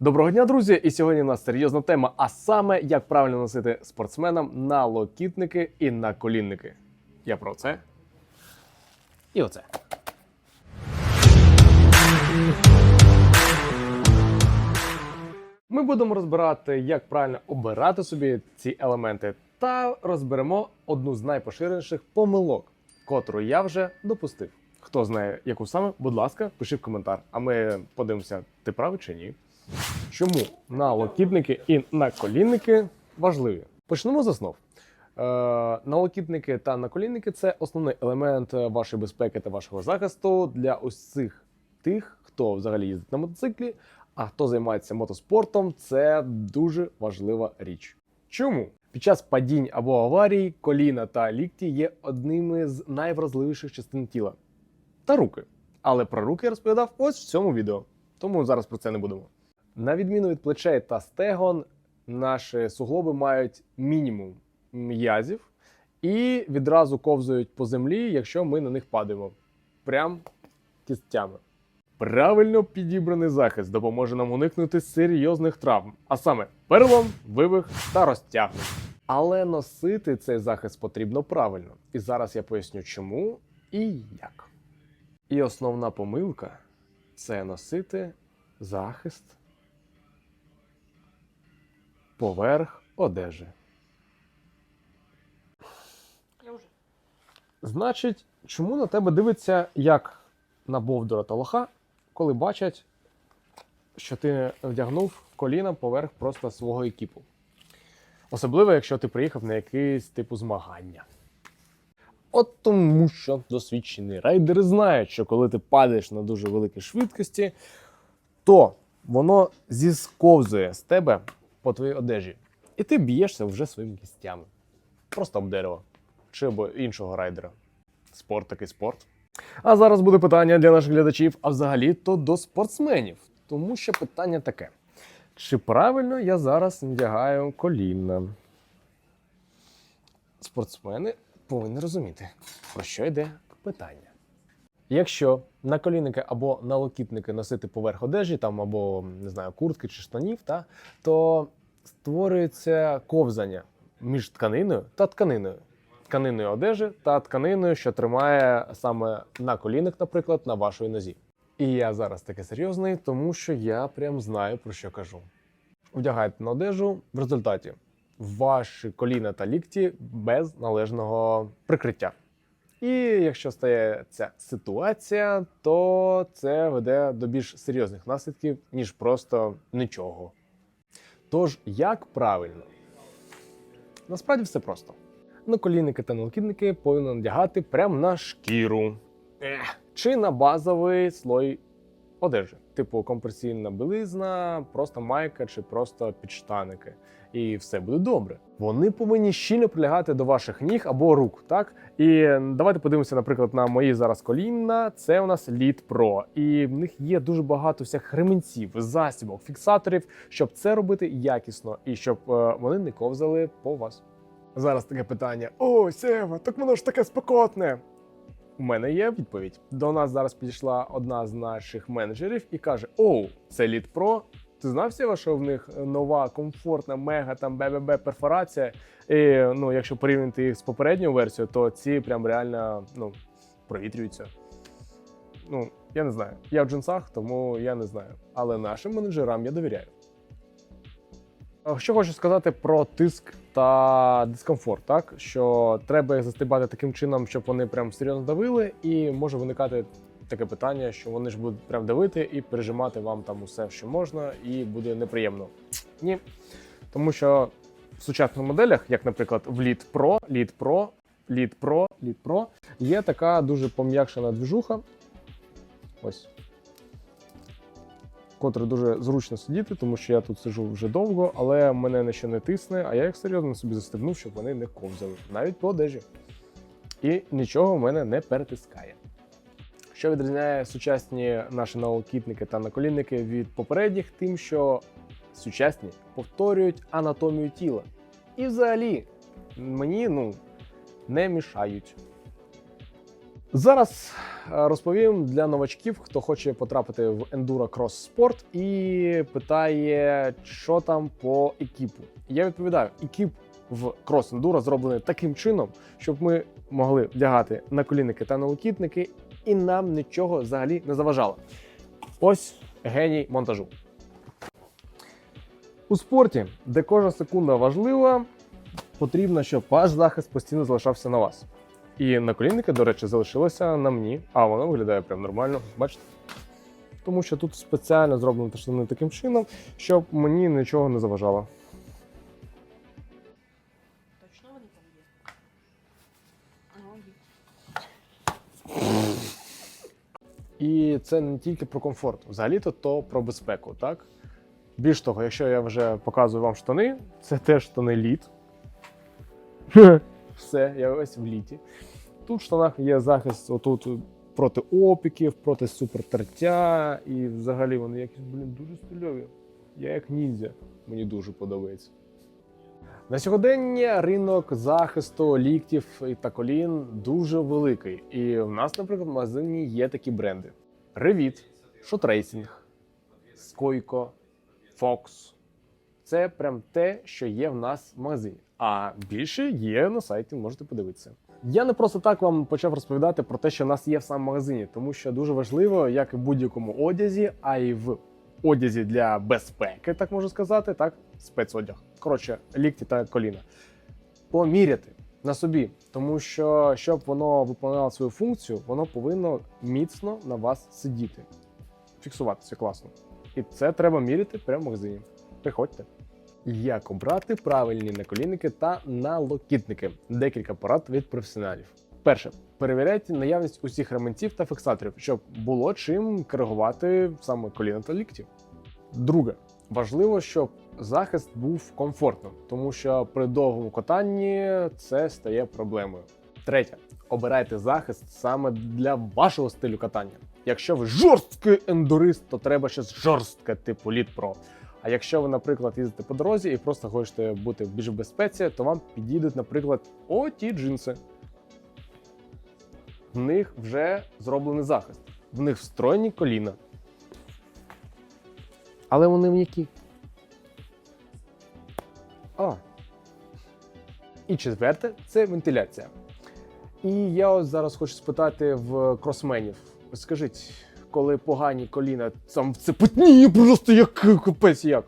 Доброго дня, друзі! І сьогодні у нас серйозна тема, а саме як правильно носити спортсменам на локітники і на колінники. Я про це. І оце. Ми будемо розбирати, як правильно обирати собі ці елементи, та розберемо одну з найпоширеніших помилок, котру я вже допустив. Хто знає, яку саме, будь ласка, пиши в коментар, а ми подивимося, ти правий чи ні. Чому налокітники і наколінники важливі? Почнемо з основ. Е, налокітники та наколінники це основний елемент е, вашої безпеки та вашого захисту для усіх тих, хто взагалі їздить на мотоциклі, а хто займається мотоспортом, це дуже важлива річ. Чому? Під час падінь або аварій коліна та лікті є одними з найвразливіших частин тіла та руки. Але про руки я розповідав ось в цьому відео, тому зараз про це не будемо. На відміну від плечей та стегон, наші суглоби мають мінімум м'язів і відразу ковзають по землі, якщо ми на них падаємо. Прям кістями. Правильно підібраний захист допоможе нам уникнути серйозних травм, а саме перелом, вивих та розтягнення. Але носити цей захист потрібно правильно. І зараз я поясню, чому і як. І основна помилка це носити захист поверх одежі. Значить, чому на тебе дивиться як на бовдура та лоха, коли бачать, що ти вдягнув коліна поверх просто свого екіпу. Особливо, якщо ти приїхав на якийсь типу змагання. От тому що досвідчені райдери знають, що коли ти падаєш на дуже великій швидкості, то воно зісковзує з тебе по твоїй одежі. І ти б'єшся вже своїми кістями. Просто об дерево чи або іншого райдера. Спорт такий спорт. А зараз буде питання для наших глядачів, а взагалі то до спортсменів. Тому що питання таке: чи правильно я зараз надягаю коліна? Спортсмени повинні розуміти, про що йде питання. Якщо на колінники або на локітники носити поверх одежі, там або не знаю, куртки чи штанів, та, то створюється ковзання між тканиною та тканиною тканинної одежі та тканиною, що тримає саме на колінах, наприклад, на вашій нозі. І я зараз таки серйозний, тому що я прям знаю про що кажу. Вдягайте на одежу в результаті ваші коліна та лікті без належного прикриття. І якщо стає ця ситуація, то це веде до більш серйозних наслідків, ніж просто нічого. Тож, як правильно? Насправді все просто. Наколінники та накидники повинні надягати прямо на шкіру Ех. чи на базовий слой одежі, типу компресійна білизна, просто майка чи просто підштаники. І все буде добре. Вони повинні щільно прилягати до ваших ніг або рук. Так і давайте подивимося, наприклад, на мої зараз колінна. Це у нас Lead Pro. І в них є дуже багато всяких ремінців, засібок, фіксаторів, щоб це робити якісно і щоб е, вони не ковзали по вас. Зараз таке питання: О, Сева, так воно ж таке спекотне. У мене є відповідь. До нас зараз підійшла одна з наших менеджерів і каже: Оу, це Lead Pro. Ти знав Сєва, що в них нова, комфортна, мега там БББ перфорація. І ну, якщо порівняти їх з попередньою версією, то ці прям реально ну, провітрюються. Ну, я не знаю. Я в джинсах, тому я не знаю. Але нашим менеджерам я довіряю. Що хочу сказати про тиск та дискомфорт, так що треба їх застибати таким чином, щоб вони прям серйозно давили, і може виникати таке питання, що вони ж будуть прям давити і пережимати вам там усе, що можна, і буде неприємно. Ні. Тому що в сучасних моделях, як, наприклад, в Lead Pro, Lead Pro, Lead Pro, Lead Pro, є така дуже пом'якшена движуха. Ось котре дуже зручно сидіти, тому що я тут сижу вже довго, але мене не ще не тисне, а я їх серйозно собі застебнув, щоб вони не ковзали, навіть по одежі. І нічого в мене не перетискає. Що відрізняє сучасні наші налокітники та наколінники від попередніх, тим, що сучасні повторюють анатомію тіла. І взагалі мені ну, не мішають. Зараз розповім для новачків, хто хоче потрапити в Enduro Cross Sport і питає, що там по екіпу. Я відповідаю: екіп в Cross Enduro зроблений таким чином, щоб ми могли вдягати наколінники та налокітники, і нам нічого взагалі не заважало. Ось геній монтажу. У спорті, де кожна секунда важлива, потрібно, щоб ваш захист постійно залишався на вас. І наколінники, до речі, залишилися на мені, а воно виглядає прям нормально. Бачите? Тому що тут спеціально зроблено штани таким чином, щоб мені нічого не заважало. Точно вони там є? І це не тільки про комфорт, взагалі-то то про безпеку, так? Більш того, якщо я вже показую вам штани, це теж штани літ. Все, я ось в літі. Тут в штанах є захист отут проти опіків, проти супертертя, і взагалі вони якісь, блін, дуже стильові. Я як ніндзя, мені дуже подобається. На сьогодення ринок захисту ліктів та колін дуже великий. І в нас, наприклад, в магазині є такі бренди: Revit, Shotracing, Скойко, Fox. Це прям те, що є в нас в магазині. А більше є на сайті, можете подивитися. Я не просто так вам почав розповідати про те, що в нас є в самому магазині, тому що дуже важливо, як і в будь-якому одязі, а й в одязі для безпеки, так можу сказати, так, спецодяг. Коротше, лікті та коліна. Поміряти на собі, тому що щоб воно виконало свою функцію, воно повинно міцно на вас сидіти, фіксуватися класно. І це треба міряти прямо в магазині. Приходьте. Як обрати правильні наколінники та налокітники? Декілька порад від професіоналів. Перше, перевіряйте наявність усіх ремонтів та фіксаторів, щоб було чим коригувати саме коліна та лікті. Друге, важливо, щоб захист був комфортним, тому що при довгому катанні це стає проблемою. Третє, обирайте захист саме для вашого стилю катання. Якщо ви жорсткий ендурист, то треба щось жорстке, типу Lead Pro. А якщо ви, наприклад, їздите по дорозі і просто хочете бути більш в безпеці, то вам підійдуть, наприклад, оті джинси. В них вже зроблений захист, в них встроєні коліна. Але вони м'які. А. І четверте це вентиляція. І я ось зараз хочу спитати в кросменів. Скажіть, коли погані коліна, там це просто як капець як.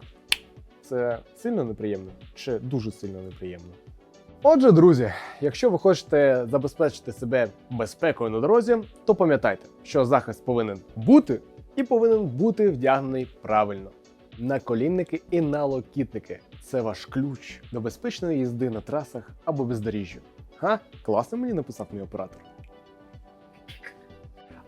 Це сильно неприємно чи дуже сильно неприємно? Отже, друзі, якщо ви хочете забезпечити себе безпекою на дорозі, то пам'ятайте, що захист повинен бути і повинен бути вдягнений правильно. Наколінники і налокітники це ваш ключ до безпечної їзди на трасах або бездоріжжю. Га? Класно мені написав мій оператор.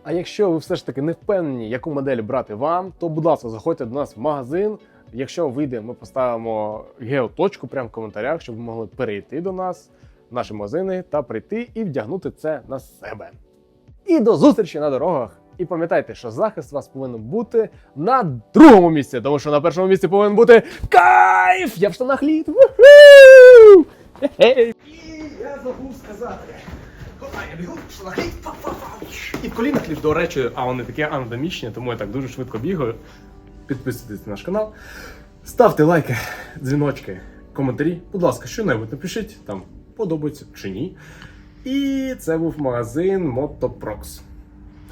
А якщо ви все ж таки не впевнені, яку модель брати вам, то будь ласка, заходьте до нас в магазин. Якщо вийде, ми поставимо геоточку прямо в коментарях, щоб ви могли перейти до нас, в наші магазини та прийти і вдягнути це на себе. І до зустрічі на дорогах! І пам'ятайте, що захист вас повинен бути на другому місці, тому що на першому місці повинен бути кайф! Я в штанах літ! Хе-хе! І я забув сказати. Я бігу, шлаги. І в колінах ліж, до речі, а вони такі анатомічні, тому я так дуже швидко бігаю. Підписуйтесь на наш канал. Ставте лайки, дзвіночки, коментарі. Будь ласка, що-небудь напишіть, там подобається чи ні. І це був магазин!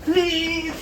Лід!